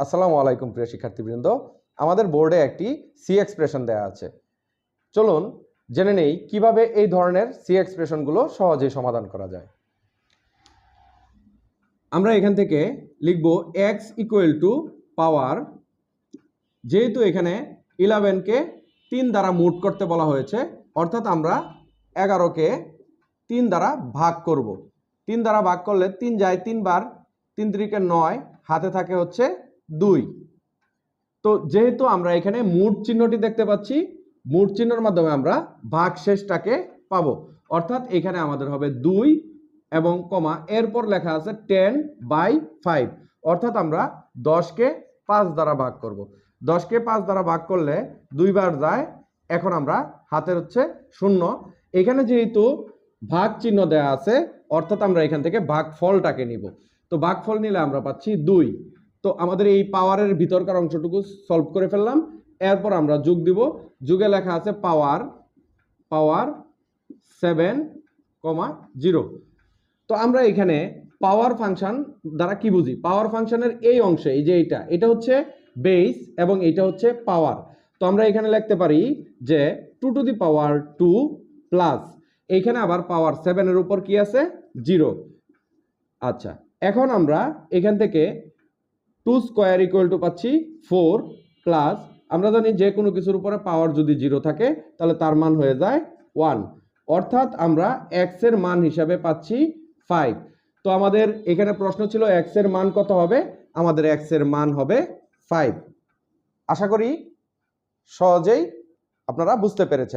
আসসালামু আলাইকুম প্রিয় শিক্ষার্থীবৃন্দ। আমাদের বোর্ডে একটি সি এক্সপ্রেশন দেওয়া আছে। চলুন জেনে নেই কীভাবে এই ধরনের সি এক্সপ্রেশনগুলো সহজেই সমাধান করা যায়। আমরা এখান থেকে লিখব এক্স ইকুয়াল টু পাওয়ার যেহেতু এখানে ইলেভেনকে তিন দ্বারা মুট করতে বলা হয়েছে, অর্থাৎ আমরা এগারোকে তিন দ্বারা ভাগ করব। তিন দ্বারা ভাগ করলে তিন যায় তিনবার, তিন তিরিকে নয়, হাতে থাকে হচ্ছে দুই। তো যেহেতু আমরা এখানে মুট চিহ্নটি দেখতে পাচ্ছি, মুট চিহ্নের মাধ্যমে আমরা ভাগ শেষটাকে পাবো। অর্থাৎ এখানে আমাদের হবে দুই এবং কমা, এরপর লেখা আছে টেন বাই ফাইভ। অর্থাৎ আমরা দশকে পাঁচ দ্বারা ভাগ করব। দশকে পাঁচ দ্বারা ভাগ করলে দুইবার যায়, এখন আমরা হাতের হচ্ছে শূন্য। এখানে যেহেতু ভাগ চিহ্ন দেওয়া আছে, অর্থাৎ আমরা এখান থেকে ভাগ ফলটাকে নিব। তো ভাগ ফল নিলে আমরা পাচ্ছি দুই। তো আমাদের এই পাওয়ারের ভিতরকার অংশটুকু সলভ করে ফেললাম। এরপর আমরা যোগ দিব। যুগে লেখা আছে পাওয়ার পাওয়ার সেভেন কমা জিরো তো আমরা এখানে পাওয়ার ফাংশন দ্বারা কি বুঝি? পাওয়ার ফাংশনের এই অংশে, এই যে এইটা, এটা হচ্ছে বেস এবং এটা হচ্ছে পাওয়ার তো আমরা এখানে লিখতে পারি যে two to the power two plus এইখানে আবার পাওয়ার সেভেনের উপর কি আছে? জিরো আচ্ছা এখন আমরা এখান থেকে টু স্কোয়ার ইকুয়াল টু পাচ্ছি ফোর প্লাস আমরা জানি যে কোনো কিছুর উপরে পাওয়ার যদি জিরো থাকে, তাহলে তার মান হয়ে যায় ওয়ান অর্থাৎ আমরা এক্সের মান হিসাবে পাচ্ছি ফাইভ তো আমাদের এখানে প্রশ্ন ছিল এক্সের মান কত হবে? আমাদের এক্সের মান হবে ফাইভ আশা করি সহজেই আপনারা বুঝতে পেরেছেন।